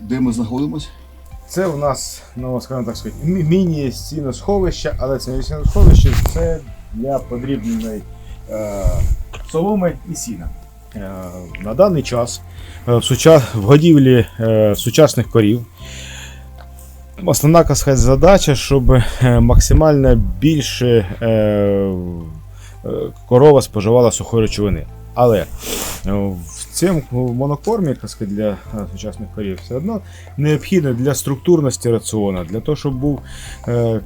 де ми знаходимося? Це у нас, ну скажімо так сказати, мі- міні-сіносховище, але це не сіносховище, це для подрібної е, соломи і сіна. Е, на даний час е, в, суча... в годівлі е, сучасних корів основна сказати, задача, щоб е, максимально більше е, е, корова споживала сухої речовини. Але е, в монокормі сказати, для е, сучасних корів все одно необхідно для структурності раціону, для того, щоб був е,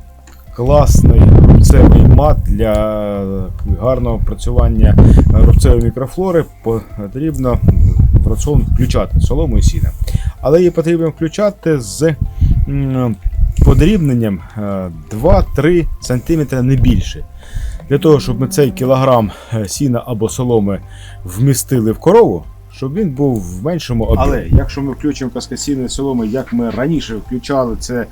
класний рубцевий мат для гарного працювання рубцевої мікрофлори, потрібно в раціон включати солому і сіна. Але її потрібно включати з подрібненням е, 2-3 см не більше. Для того, щоб ми цей кілограм е, сіна або соломи вмістили в корову, щоб він був в меншому об'ємі. Але якщо ми включимо каскасійні соломи, як ми раніше включали це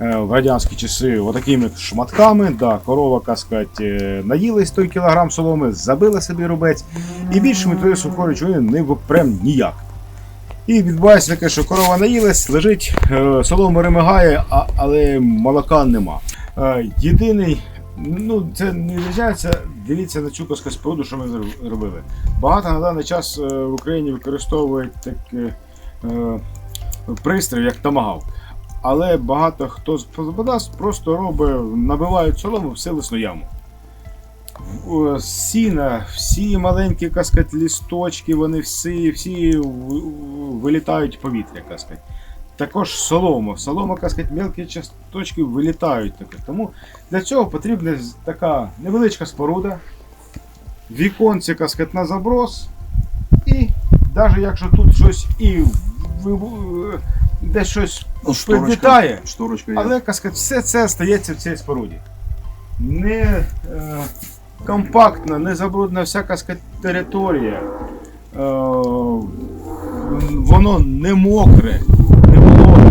е, в радянські часи, отакими шматками, да, корова каскать, наїлась той кілограм соломи, забила собі рубець, і більше ми туди сухої речовини не впрем ніяк. І відбувається таке, що корова наїлась, лежить, е, солома ремигає, але молока нема. Е, Єдиний, ну це не відрізняється, дивіться на цю каскоспоруду, що ми зр- робили. Багато на даний час е, в Україні використовують таке е, пристрій, як тамагавк. Але багато хто з господарств просто робить, набивають солому в силисну яму. Е, Сіна, всі маленькі каскать, лісточки, вони всі, всі вилітають в повітря, каскать. Також солома. Солома, каскать, мелкі часточки вилітають. таке. Тому для цього потрібна така невеличка споруда, віконці, каскать, на заброс. І навіть якщо тут щось і десь щось підлітає, шторочка є. але каскать, все це стається в цій споруді. Не е, компактна, не забруднена вся каскать, територія. Е, воно не мокре, не. Тому